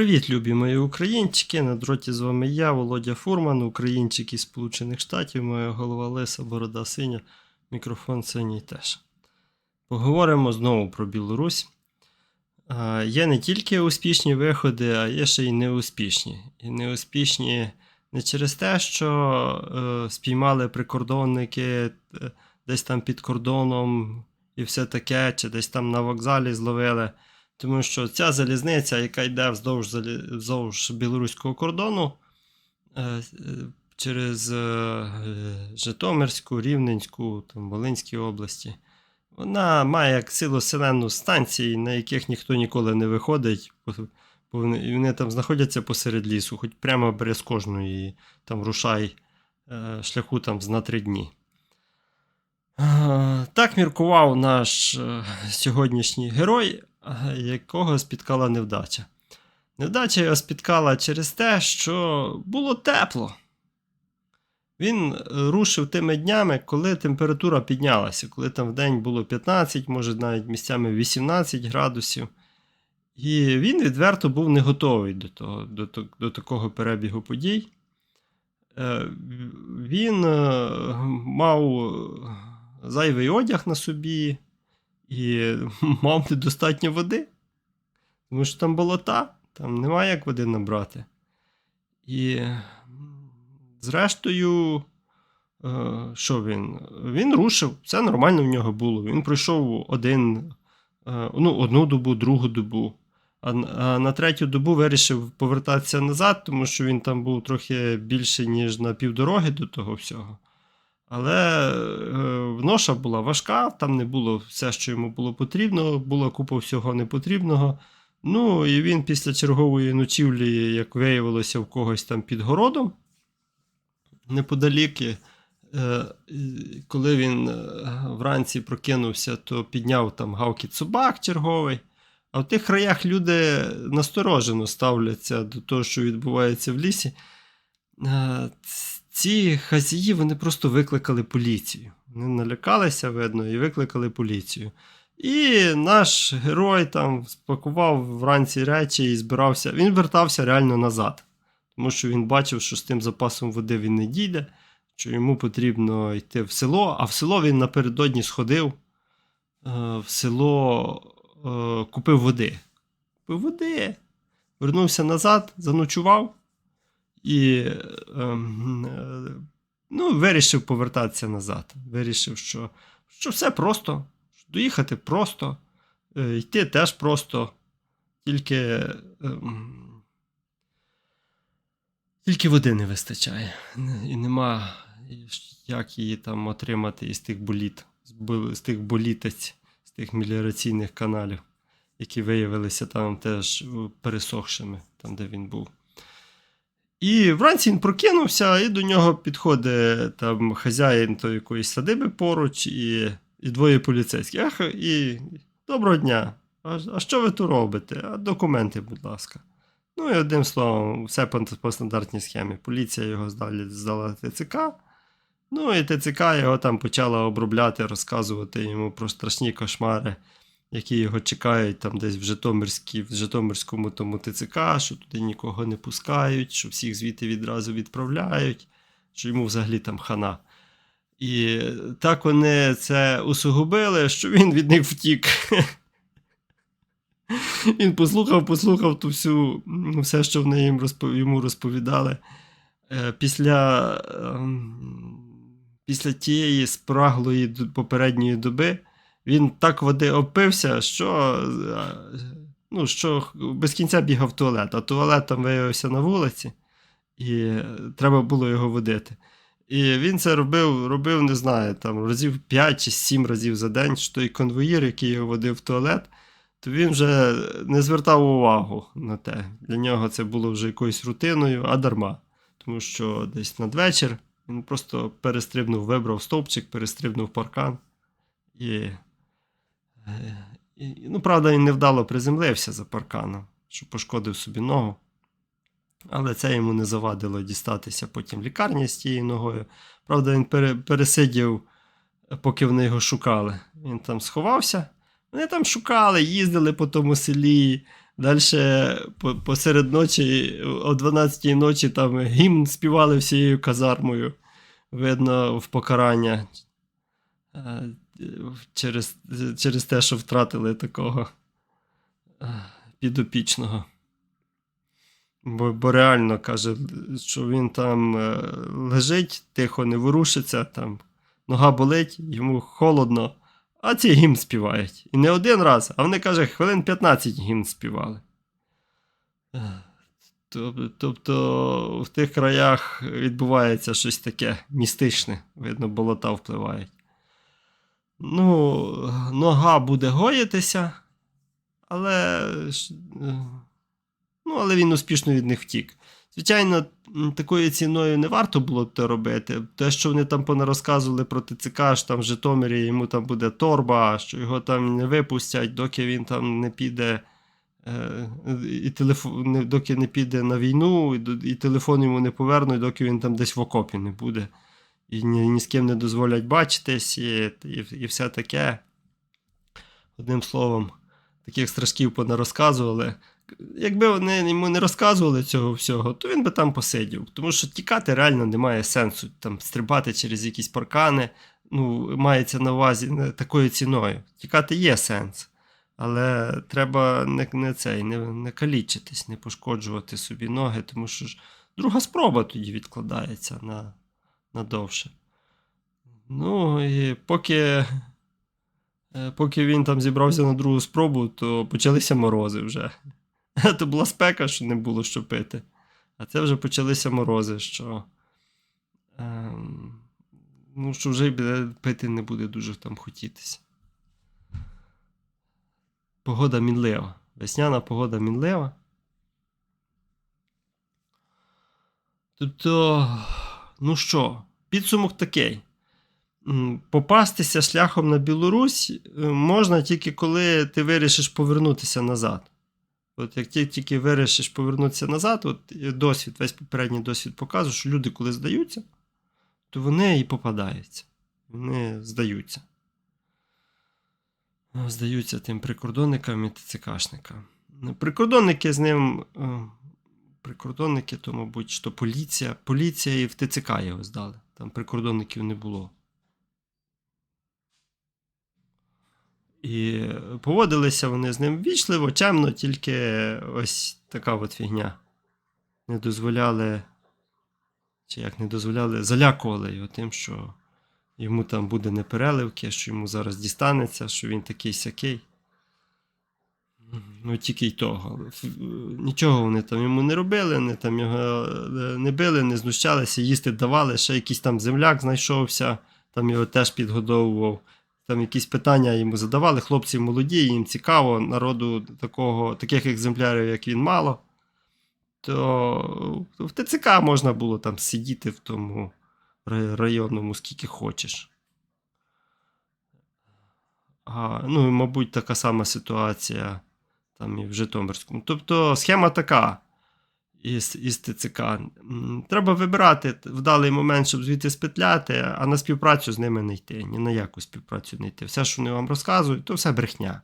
Привіт, любі мої українчики. На дроті з вами я, Володя Фурман, українчик із Сполучених Штатів, моя голова лиса, борода синя, мікрофон синій теж. Поговоримо знову про Білорусь. Є не тільки успішні виходи, а є ще й неуспішні. І неуспішні не через те, що е, спіймали прикордонники е, десь там під кордоном і все таке, чи десь там на вокзалі зловили. Тому що ця залізниця, яка йде вздовж, вздовж білоруського кордону е, е, через е, Житомирську, Рівненську, там, Волинські області, вона має як силу селену станцій, на яких ніхто ніколи не виходить, бо вони, вони там знаходяться посеред лісу, хоч прямо без кожної там рушай шляху там на три дні. Так міркував наш сьогоднішній герой, якого спіткала невдача. Невдача його спіткала через те, що було тепло. Він рушив тими днями, коли температура піднялася, коли там в день було 15, може навіть місцями 18 градусів. І він відверто був не готовий до, того, до, до такого перебігу подій. Е, Він е, мав зайвий одяг на собі і мав недостатньо води. Тому що там болота, там немає як води набрати. І зрештою, е, що він? Він рушив, все нормально в нього було. Він пройшов один, е, ну, одну добу, другу добу. А, на третю добу вирішив повертатися назад, тому що він там був трохи більше, ніж на півдороги до того всього. Але е, ноша була важка, там не було все, що йому було потрібно, була купа всього непотрібного. Ну, і він після чергової ночівлі, як виявилося, в когось там під городом, неподалік, е, коли він е, вранці прокинувся, то підняв там гавкіт собак черговий. А в тих краях люди насторожено ставляться до того, що відбувається в лісі. Е, Ці хазії вони просто викликали поліцію. Вони налякалися, видно, і викликали поліцію. І наш герой там спакував вранці речі і збирався. Він вертався реально назад, тому що він бачив, що з тим запасом води він не дійде, що йому потрібно йти в село, а в село він напередодні сходив. е, В село е, купив води. Купив води. Вернувся назад, заночував і ем, е, ну, вирішив повертатися назад. Вирішив, що, що все просто. Доїхати просто, е, йти теж просто. Тільки, ем, тільки води не вистачає. І нема як її там отримати із тих боліт, з тих болітець, з тих меліораційних каналів, які виявилися там теж е, пересохшими, там, де він був. І вранці він прокинувся, і до нього підходить там хазяїн то якоїсь садиби поруч, і, і двоє поліцейських. І доброго дня. А, а що ви тут робите? А документи, будь ласка. Ну і одним словом, все по, по стандартній схемі. Поліція його здали, здала ТЦК. Ну і ТЦК його там почала обробляти, розказувати йому про страшні кошмари, які його чекають там десь в, Житомирській, в Житомирському тому ТЦК, що туди нікого не пускають, що всіх звідти відразу відправляють, що йому взагалі там хана. І так вони це усугубили, що він від них втік. Він послухав, послухав ту всю, все, що вони їм розпо- йому розповідали. Е, Після, ем, після тієї спраглої попередньої доби він так води опився, що, е, ну, що без кінця бігав туалет, а туалет там виявився на вулиці, і треба було його водити. І він це робив, робив, не знаю, там разів 5 чи 7 разів за день, що той конвоїр, який його водив в туалет, то він вже не звертав увагу на те. Для нього це було вже якоюсь рутиною, а дарма. Тому що десь надвечір він просто перестрибнув, вибрав стовпчик, перестрибнув паркан. І, ну, правда, він невдало приземлився за парканом, що пошкодив собі ногу. Але це йому не завадило дістатися потім лікарні з тією ногою. Правда, він пересидів, поки вони його шукали. Він там сховався. Вони там шукали, їздили по тому селі, Далі посеред ночі, о 12-й ночі там гімн співали всією казармою. Видно, в покарання. Через, через те, що втратили такого е, підопічного. Бо, бо реально каже, що він там е, лежить, тихо не ворушиться, там нога болить, йому холодно, а ці гімн співають. І не один раз, а вони каже, хвилин 15 гімн співали. Е, Тобто в тих краях відбувається щось таке містичне, видно, болота впливають. Ну, нога буде гоїтися, але, е, ну, але він успішно від них втік. Звичайно, такою ціною не варто було те робити. Те, що вони там понарозказували про ТЦК, що там в Житомирі йому там буде торба, що його там не випустять, доки він там не піде. е, І телефон, доки не піде на війну, і телефон йому не повернуть, доки він там десь в окопі не буде. І ні, ні з ким не дозволять бачитись, і, і, і все таке. Одним словом, таких страшків понарозказували. Якби вони йому не розказували цього всього, то він би там посидів. Тому що тікати реально немає сенсу. Там стрибати через якісь паркани. Ну, мається на увазі такою ціною. Тікати є сенс. Але треба не, не цей, не, не калічитись, не пошкоджувати собі ноги, тому що ж друга спроба тоді відкладається на, на довше. Ну, і поки, е, поки він там зібрався на другу спробу, то почалися морози вже. То була спека, що не було що пити. А це вже почалися морози, що, ем, ну, що вже пити не буде дуже там хотітися. Погода мінлива. Весняна погода мінлива. Тобто, ну що, підсумок такий. Попастися шляхом на Білорусь е, можна тільки коли ти вирішиш повернутися назад. От як тільки вирішиш повернутися назад, от е, досвід, весь попередній досвід показує, що люди, коли здаються, то вони і попадаються. Вони здаються. Е, Здаються тим прикордонникам і ТЦКшникам. Прикордонники з ним. Прикордонники, то, мабуть, що поліція. Поліція і в ТЦК його здали. Там прикордонників не було. І поводилися вони з ним вічливо, чемно, тільки ось така от фігня. Не дозволяли, чи як не дозволяли, залякували його тим, що йому там буде непереливки, що йому зараз дістанеться, що він такий сякий. Ну, тільки й того. Нічого вони там йому не робили, вони там його е, не били, не знущалися, їсти давали, ще якийсь там земляк знайшовся, там його теж підгодовував. Там якісь питання йому задавали. Хлопці молоді, їм цікаво, народу такого, таких екземплярів, як він, мало. То в ТЦК можна було там сидіти в тому рай- районному скільки хочеш. А, ну, мабуть, така сама ситуація там і в Житомирському. Тобто схема така із, із ТЦК. Треба вибирати вдалий момент, щоб звідти спетляти, а на співпрацю з ними не йти. Ні на яку співпрацю не йти. Все, що вони вам розказують, то все брехня.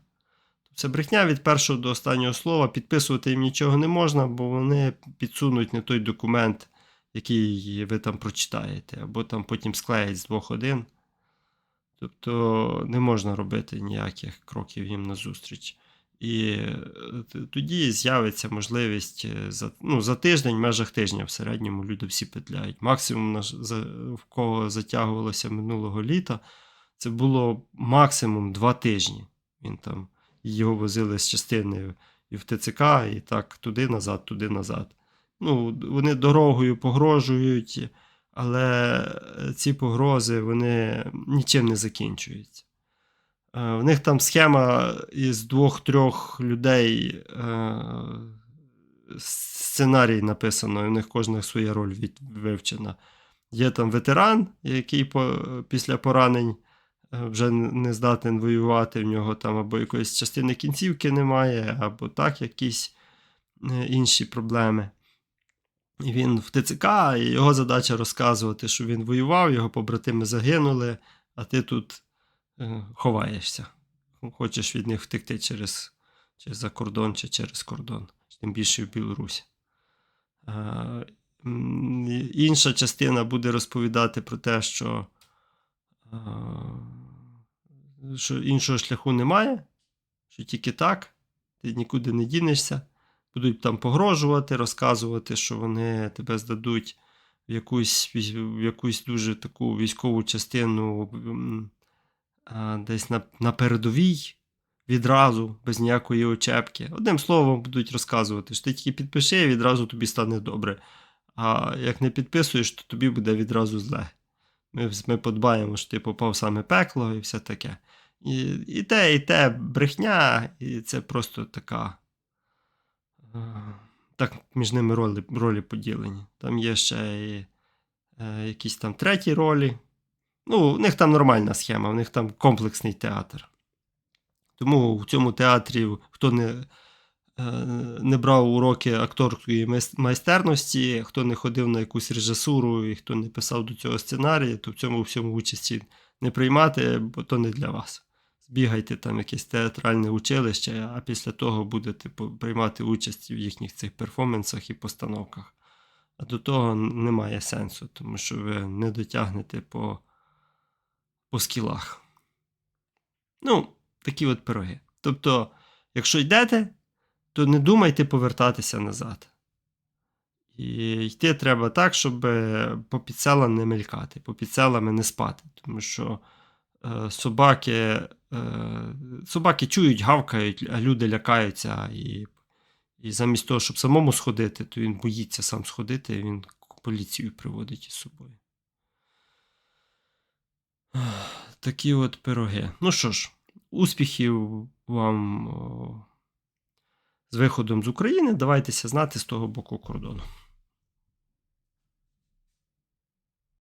Це брехня від першого до останнього слова. Підписувати їм нічого не можна, бо вони підсунуть не той документ, який ви там прочитаєте, або там потім склеять з двох один. Тобто не можна робити ніяких кроків їм назустріч. І е, тоді з'явиться можливість е, за, ну, за тиждень, в межах тижня в середньому люди всі петляють. Максимум, в кого затягувалося минулого літа, це було максимум два тижні. Він там його возили з частини і в ТЦК, і так туди назад, туди назад. Ну, вони дорогою погрожують, але е, ці погрози вони нічим не закінчуються. Е, В них там схема із двох-трьох людей е, сценарій написано, і в них кожна своя роль вивчена. Є там ветеран, який після поранень е, вже не здатен воювати, в нього там або якоїсь частини кінцівки немає, або так якісь інші проблеми. І він в ТЦК, і його задача розказувати, що він воював, його побратими загинули, а ти тут ховаєшся. Хочеш від них втекти через, чи за кордон, чи через кордон, тим більше в Білорусі. Е, Інша частина буде розповідати про те, що, е, що іншого шляху немає, що тільки так, ти нікуди не дінешся. Будуть там погрожувати, розказувати, що вони тебе здадуть в якусь, в якусь дуже таку військову частину десь на, на передовій відразу, без ніякої очепки. Одним словом, будуть розказувати, що ти тільки підпиши, і відразу тобі стане добре. А як не підписуєш, то тобі буде відразу зле. Ми, ми подбаємо, що ти попав саме пекло і все таке. І, і те, і те брехня, і це просто така. е, Так, між ними ролі, ролі поділені. Там є ще і, е, якісь там треті ролі. Ну, у них там нормальна схема, у них там комплексний театр. Тому в цьому театрі, хто не, е, не брав уроки акторської майстерності, хто не ходив на якусь режисуру і хто не писав до цього сценарію, то в цьому всьому участі не приймати, бо то не для вас. Збігайте там якесь театральне училище, а після того будете приймати участь в їхніх цих перформансах і постановках. А до того немає сенсу, тому що ви не дотягнете по, по скілах. Ну, такі от пироги. Тобто, якщо йдете, то не думайте повертатися назад. І йти треба так, щоб е, по підселам не мелькати, по підселами не спати. Тому що е, собаки, е, собаки чують, гавкають, а люди лякаються. І, і замість того, щоб самому сходити, то він боїться сам сходити, він поліцію приводить із собою. Такі от пироги. Ну що ж, успіхів вам з виходом з України. Давайтеся знати з того боку кордону.